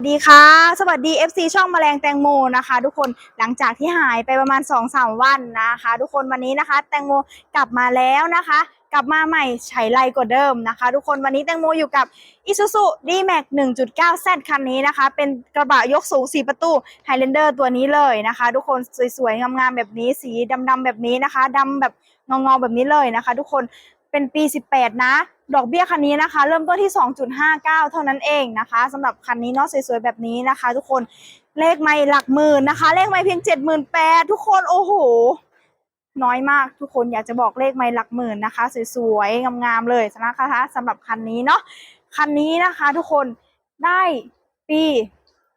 ดีค่ะ สวัสดี FC ช่องแมลงแตงโมนะคะ ทุกคนหลังจากที่หายไปประมาณ 2-3 วันนะคะ ทุกคนวันนี้นะคะ แตงโมกลับมาแล้วนะคะ กลับมาใหม่ใช้ไรกว่าเดิมนะคะ ทุกคนวันนี้แตงโมอยู่กับ Isuzu D-Max 1.9Z คันนี้นะคะ เป็นกระบะยกสูง 4 ประตู Highlander ตัวนี้เลยนะคะ ทุกคนสวยๆ งามๆแบบนี้สีดำๆแบบนี้นะคะดำแบบเงาๆแบบนี้เลยนะคะ ทุกคนเป็นปี 18 นะ ดอกเบี้ยคันนี้นะคะ เริ่มต้นที่ 2.59 เท่านั้นเองนะคะสำหรับคันนี้เนาะสวยๆแบบนี้นะคะ ทุกคนเลขไม่หลักหมื่นนะคะ เลขไม่เพียง 78,000ทุกคนโอ้โหน้อยมากทุกคนอยากจะบอกเลขไม่หลักหมื่นนะคะ สวยๆงามๆเลยนะคะสำหรับคันนี้เนาะคันนี้นะคะ ทุกคนได้ปี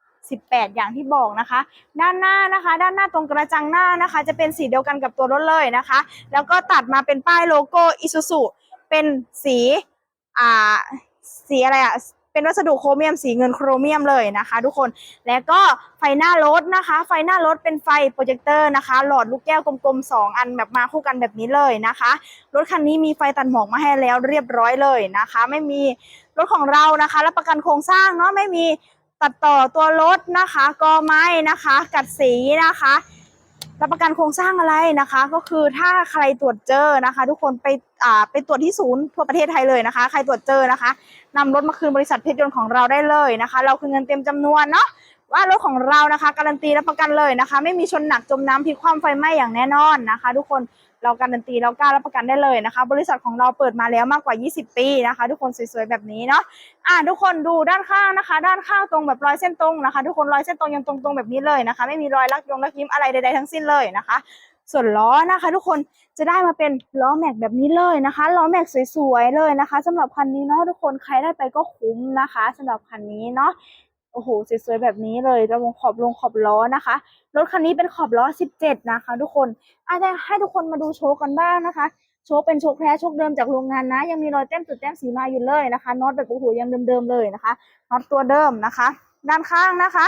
18 อย่างที่บอกนะคะ ด้านหน้านะคะ ด้านหน้าตรงกระจังหน้านะคะ จะเป็นสีเดียวกันกับตัวรถเลยนะคะ แล้วก็ตัดมาเป็นป้ายโลโก้อิซูซุ เป็นสีอ่าสีอะไรอะเป็นวัสดุโครเมียมสีเงินโครเมียมเลยนะคะ ทุกคนแล้วก็ไฟหน้ารถนะคะ ไฟหน้ารถเป็นไฟโปรเจคเตอร์นะคะ หลอดลูกแก้วกลมๆสองอันแบบมาคู่กันแบบนี้เลยนะคะรถคันนี้มีไฟตัดหมอกมาให้แล้วเรียบร้อยเลยนะคะ ไม่มีรถของเรานะคะรับประกันโครงสร้างเนาะไม่มีตัดต่อตัวรถนะคะกอไม้นะคะ กัดสีนะคะ รับประกันโครงสร้างอะไรนะคะ ก็คือถ้าใครตรวจเจอนะคะ ทุกคนไปอ่าไปตรวจที่ศูนย์ทั่วประเทศไทยเลยนะคะ ใครตรวจเจอนะคะนำรถมาคืนบริษัทเพชรยนต์ของเราได้เลยนะคะ เราคืนเงินเต็มจำนวนเนาะว่ารถของเรานะคะ การันตีรับประกันเลยนะคะ ไม่มีชนหนักจมน้ำพลิกคว่ำไฟไหม้อย่างแน่นอนนะคะ ทุกคน เราการันตีเรากล้ารับประกันได้เลยนะคะ บริษัทของเราเปิดมาแล้วมากกว่า 20 ปีนะคะ ทุกคนสวยๆแบบนี้เนาะอ่าทุกคนดูด้านข้างนะคะ ด้านข้างตรงแบบรอยเส้นตรงนะคะ ทุกคนรอยเส้นตรงยังตรงๆแบบนี้เลยนะคะ ไม่มีรอยลักยงลักยิ้มอะไรใดๆทั้งสิ้นเลยนะคะ ส่วนล้อนะคะ ทุกคนจะได้มาเป็นล้อแม็กแบบนี้เลยนะคะล้อแม็กสวยๆเลยนะคะสำหรับคันนี้เนาะทุกคนใครได้ไปก็คุ้มนะคะสำหรับคันนี้เนาะ โอ้โหสวยๆแบบนี้เลยระวงขอบลงขอบล้อนะคะ รถคันนี้เป็นขอบล้อ 17 นะคะ ทุกคนอาจจะให้ทุกคนมาดูโชว์กันบ้างนะคะ โชว์เป็นโชว์แท้โชว์เดิมจากโรงงานนะ ยังมีรอยแต้มจุดแต้มสีมาอยู่เลยนะคะน็อตแบบโอ้โหยังเดิมๆเลยนะคะน็อตตัวเดิมนะคะ ด้านข้างนะคะ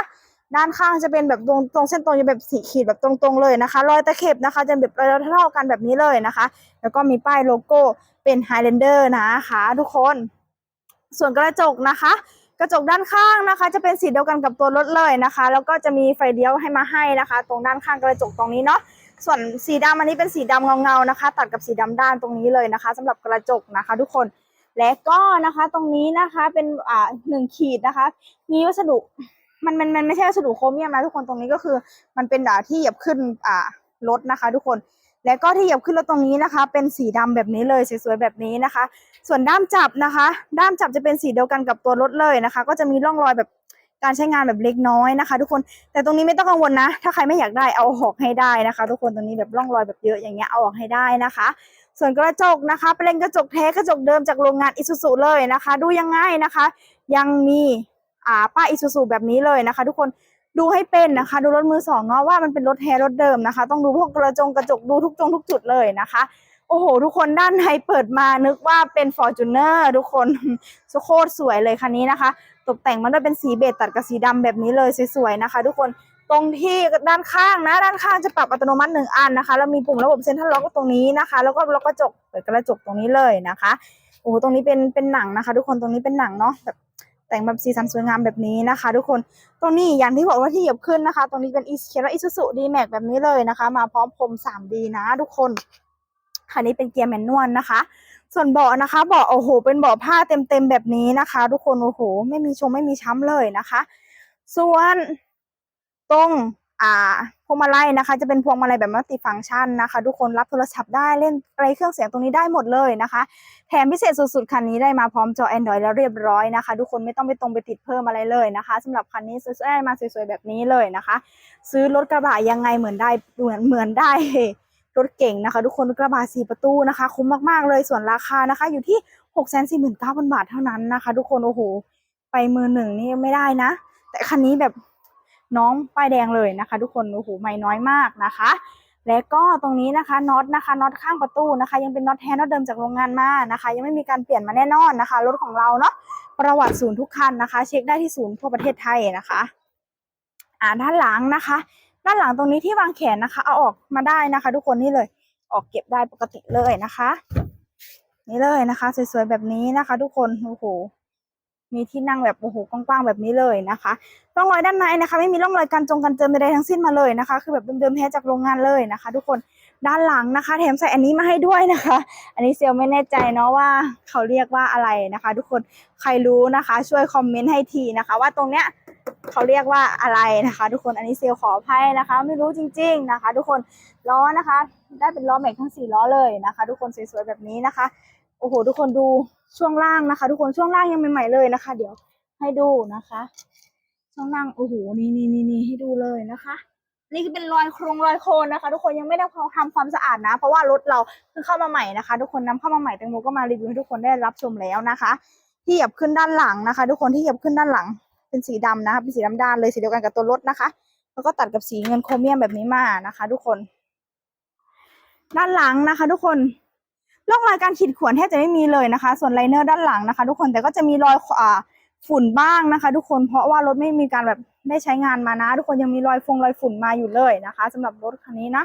ด้านข้างจะเป็นแบบตรงตรงเส้นตรงจะแบบสีขีดแบบตรงๆเลยนะคะ รอยตะเข็บนะคะ จะแบบรอยเท่ากันแบบนี้เลยนะคะ แล้วก็มีป้ายโลโก้เป็น Highlander นะคะ ทุกคน ส่วนกระจกนะคะ ระจกด้านข้างนะคะ จะเป็นสีเดียวกันกับตัวรถเลยนะคะ แล้วก็จะมีไฟเลี้ยวให้มาให้นะคะ ตรงด้านข้างกระจกตรงนี้เนาะส่วนสีดำอันนี้เป็นสีดำเงาๆนะคะ ตัดกับสีดำด้านตรงนี้เลยนะคะสำหรับกระจกนะคะ ทุกคนและก็นะคะตรงนี้นะคะเป็นอ่าหนึ่งขีดนะคะ มีวัสดุมันมันมันไม่ใช่วัสดุโครเมียมนะทุกคนตรงนี้ก็คือ มันเป็นอ่าที่เหยียบขึ้นอ่ารถนะคะ ทุกคน แล้วก็ที่เหยียบขึ้นรถตรงนี้นะคะ เป็นสีดำแบบนี้เลยสวยๆแบบนี้นะคะ ส่วนด้ามจับนะคะ ด้ามจับจะเป็นสีเดียวกันกับตัวรถเลยนะคะ ก็จะมีร่องรอยแบบการใช้งานแบบเล็กน้อยนะคะ ทุกคนแต่ตรงนี้ไม่ต้องกังวลนะ ถ้าใครไม่อยากได้เอาออกให้ได้นะคะ ทุกคนตรงนี้แบบร่องรอยแบบเยอะอย่างเงี้ยเอาออกให้ได้นะคะ ส่วนกระจกนะคะเป็นกระจกแท้กระจกเดิมจากโรงงานอิซูซุเลยนะคะ ดูยังไงนะคะ ยังมีอ่าป้ายอิซูซุแบบนี้เลยนะคะ ทุกคน ดูให้เป็นนะคะ ดูรถมือสองเนาะว่ามันเป็นรถแท้รถเดิมนะคะ ต้องดูพวกกระจงกระจกดูทุกจงทุกจุดเลยนะคะ โอ้โห ทุกคนด้านในเปิดมานึกว่าเป็น f o r t u n e r ทุกคนโคตรสวยเลยคันนี้นะคะ ตกแต่งมันด้วยเป็นสีเบจตัดกับสีดำแบบนี้เลยสวยๆนะคะ ทุกคนตรงที่ด้านข้างนะ ด้านข้างจะปรับอัตโนมัติหนึ่งอันนะคะแล้วมีปุ่มระบบเซ็นทรัลล็อกตรงนี้นะคะ แล้วก็ล็อกกระจกเปิดกระจกตรงนี้เลยนะคะโอ้โหตรงนี้เป็นเป็นหนังนะคะ ทุกคนตรงนี้เป็นหนังเนาะแบบ แต่งแบบสีสันสวยงามแบบนี้นะคะ ทุกคนตรงนี้อย่างที่บอกว่าที่เหยียบขึ้นนะคะ ตรงนี้เป็นอีเขียนว่าอิซูซุดีแม็กแบบนี้เลยนะคะ มาพร้อมพรม 3D นะ ทุกคนคันนี้เป็นเกียร์แมนนวลนะคะ ส่วนเบาะนะคะเบาะโอ้โห เป็นเบาะผ้าเต็มๆแบบนี้นะคะ ทุกคนโอ้โห ไม่มีชงไม่มีช้ำเลยนะคะ ส่วนตรง อ่าพวงมาลัยนะคะ จะเป็นพวงมาลัยแบบมัลติฟังก์ชันนะคะ ทุกคนรับโทรศัพท์ได้เล่นอะไรเครื่องเสียงตรงนี้ได้หมดเลยนะคะ แถมพิเศษสุดๆ คันนี้ได้มาพร้อมจอ Android แล้วเรียบร้อยนะคะ ทุกคนไม่ต้องไปตรงไปติดเพิ่มอะไรเลยนะคะสำหรับคันนี้ซื้อได้มาสวยๆแบบนี้เลยนะคะ ซื้อรถกระบะยังไงเหมือนได้เหมือนเหมือนได้รถเก่งนะคะ ทุกคนกระบะสี่ประตูนะคะ คุ้มมากๆเลยส่วนราคานะคะ อยู่ที่หกแสนสี่หมื่นเก้าพันบาทเท่านั้นนะคะ ทุกคนโอ้โหไปมือหนึ่งนี่ไม่ได้นะ แต่คันนี้แบบ น้องป้ายแดงเลยนะคะ ทุกคนโอ้โหไม่น้อยมากนะคะ และก็ตรงนี้นะคะน็อตนะคะน็อตข้างประตูนะคะ ยังเป็นน็อตแท้น็อตเดิมจากโรงงานมานะคะ ยังไม่มีการเปลี่ยนมาแน่นอนนะคะรถของเราเนาะประวัติศูนย์ทุกคันนะคะ เช็คได้ที่ศูนย์ทั่วประเทศไทยนะคะอ่าด้านหลังนะคะ ด้านหลังตรงนี้ที่วางแขนนะคะ เอาออกมาได้นะคะ ทุกคนนี่เลย ออกเก็บได้ปกติเลยนะคะ นี่เลยนะคะ สวยๆแบบนี้นะคะ ทุกคนโอ้โห มีที่นั่งแบบโอ้โหกว้างๆแบบนี้เลยนะคะร่องรอยด้านในนะคะ ไม่มีร่องรอยการจงกันเจิมใดๆทั้งสิ้นมาเลยนะคะ คือแบบเดิมๆแท้จากโรงงานเลยนะคะ ทุกคนด้านหลังนะคะ แถมใส่อันนี้มาให้ด้วยนะคะ อันนี้เซลไม่แน่ใจเนาะว่าเขาเรียกว่าอะไรนะคะ ทุกคนใครรู้นะคะ ช่วยคอมเมนต์ให้ทีนะคะ ว่าตรงเนี้ยเขาเรียกว่าอะไรนะคะ ทุกคนอันนี้เซลลขออภัยนะคะ ไม่รู้จริง ๆนะคะ ทุกคนล้อนะคะ ได้เป็นล้อแม็กทั้งสี่ล้อเลยนะคะ ทุกคนสวยๆแบบนี้นะคะโอ้โห ทุกคนดู ช่วงล่างนะคะ ทุกคนช่วงล่างยังใหม่ๆเลยนะคะ เดี๋ยวให้ดูนะคะ ช่วงล่างโอ้โหนี่นี่นี่นี่ให้ดูเลยนะคะ นี่คือเป็นรอยโครงรอยโคนนะคะ ทุกคนยังไม่ได้ทำความสะอาดนะ เพราะว่ารถเราเพิ่งเข้ามาใหม่นะคะ ทุกคนนำเข้ามาใหม่แตงโมก็มารีวิวให้ทุกคนได้รับชมแล้วนะคะ ที่เหยียบขึ้นด้านหลังนะคะ ทุกคนที่เหยียบขึ้นด้านหลัง เป็นสีดำนะคะเป็นสีดำด้านเลยสีเดียวกันกับตัวรถนะคะแล้วก็ตัดกับสีเงินโครเมียมแบบนี้มานะคะ ทุกคน ด้านหลังนะคะ ทุกคน ร่องรอยการขีดข่วนแทบจะไม่มีเลยนะคะ ส่วนไลเนอร์ด้านหลังนะคะ ทุกคนแต่ก็จะมีรอยอ่าฝุ่นบ้างนะคะ ทุกคนเพราะว่ารถไม่มีการแบบได้ใช้งานมานะ ทุกคนยังมีรอยฟงรอยฝุ่นมาอยู่เลยนะคะสำหรับรถคันนี้นะ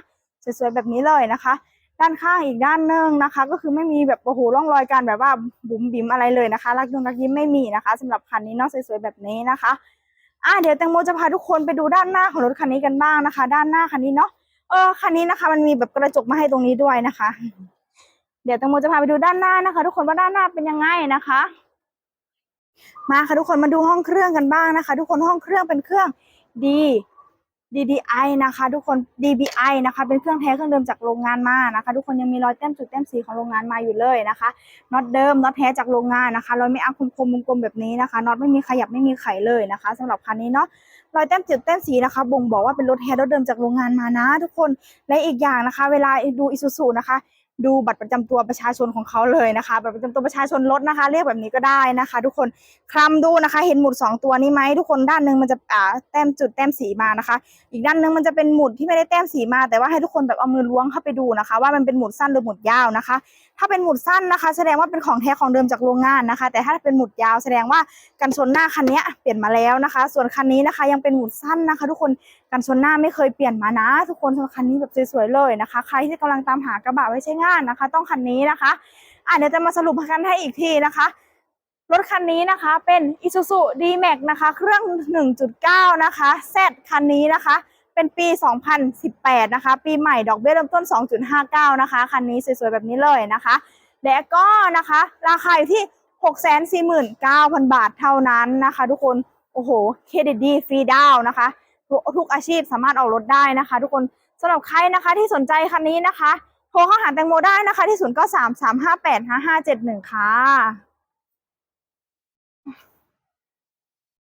สวยๆแบบนี้เลยนะคะ ด้านข้างอีกด้านหนึงนะคะ ก็คือไม่มีแบบโอ้โหร่องรอยการแบบว่าบุ๋มบิ๋มอะไรเลยนะคะรักยงรักยิ้มไม่มีนะคะสำหรับคันนี้เนาะสวยๆแบบนี้นะคะอะเดี๋ยวแตงโมจะพาทุกคนไปดูด้านหน้าของรถคันนี้กันบ้างนะคะ ด้านหน้าคันนี้เนาะเออคันนี้นะคะ มันมีแบบกระจกมาให้ตรงนี้ด้วยนะคะ เดี๋ยวแตงโมจะพาไปดูด้านหน้านะคะ ทุกคนว่าด้านหน้าเป็นยังไงนะคะ มาค่ะทุกคนมาดูห้องเครื่องกันบ้างนะคะ ทุกคนห้องเครื่องเป็นเครื่อง D DDI นะคะ ทุกคน DBI นะคะ เป็นเครื่องแท้เครื่องเดิมจากโรงงานมานะคะ ทุกคนยังมีรอยแต้มจุดแต้มสีของโรงงานมาอยู่เลยนะคะน็อตเดิมน็อตแท้จากโรงงานนะคะรอยไม่อักคมคมๆกลมๆแบบนี้นะคะน็อตไม่มีขยับไม่มีไขเลยนะคะสำหรับคันนี้เนาะรอยแต้มจุดแต้มสีนะคะ บ่งบอกว่าเป็นรถแท้รถเดิมจากโรงงานมานะ ทุกคนและอีกอย่างนะคะ เวลาดูอิซูซูนะคะ ดูบัตรประจำตัวประชาชนของเขาเลยนะคะ บัตรประจำตัวประชาชนรถนะคะ เรียกแบบนี้ก็ได้นะคะ ทุกคนคลำดูนะคะ เห็นหมุดสองตัวนี้ไหมทุกคนด้านหนึ่งมันจะอ่าแต้มจุดแต้มสีมานะคะ อีกด้านหนึ่งมันจะเป็นหมุดที่ไม่ได้แต้มสีมา แต่ว่าให้ทุกคนแบบเอามือล้วงเข้าไปดูนะคะ ว่ามันเป็นหมุดสั้นหรือหมุดยาวนะคะ ถ้าเป็นหมุดสั้นนะคะ แสดงว่าเป็นของแท้ของเดิมจากโรงงานนะคะ แต่ถ้าเป็นหมุดยาวแสดงว่ากันชนหน้าคันนี้เปลี่ยนมาแล้วนะคะ ส่วนคันนี้นะคะยังเป็นหมุดสั้นนะคะ ทุกคนกันชนหน้าไม่เคยเปลี่ยนมานะ ทุกคนสำหรับคันนี้แบบสวยๆเลยนะคะ ใครที่กำลังตามหากระบะไว้ใช้งานนะคะ ต้องคันนี้นะคะอะเดี๋ยวจะมาสรุปกันให้อีกทีนะคะ รถคันนี้นะคะเป็น Isuzu D-Max นะคะ เครื่อง 1.9 นะคะ Z คันนี้นะคะเป็นปี 2018 นะคะ ปีใหม่ ดอกเบี้ยเริ่มต้น 2.59 นะคะ คันนี้สวยๆ แบบนี้เลยนะคะ และก็นะคะ ราคาอยู่ที่ 649,000 บาทเท่านั้นนะคะ ทุกคน โอ้โห เครดิตดี ฟรีดาวนะคะ ทุกทุกอาชีพสามารถออกรถได้นะคะ ทุกคนสำหรับใครนะคะที่สนใจคันนี้นะคะ โทรเข้าหาแตงโมได้นะคะที่ 0933585571 ค่ะ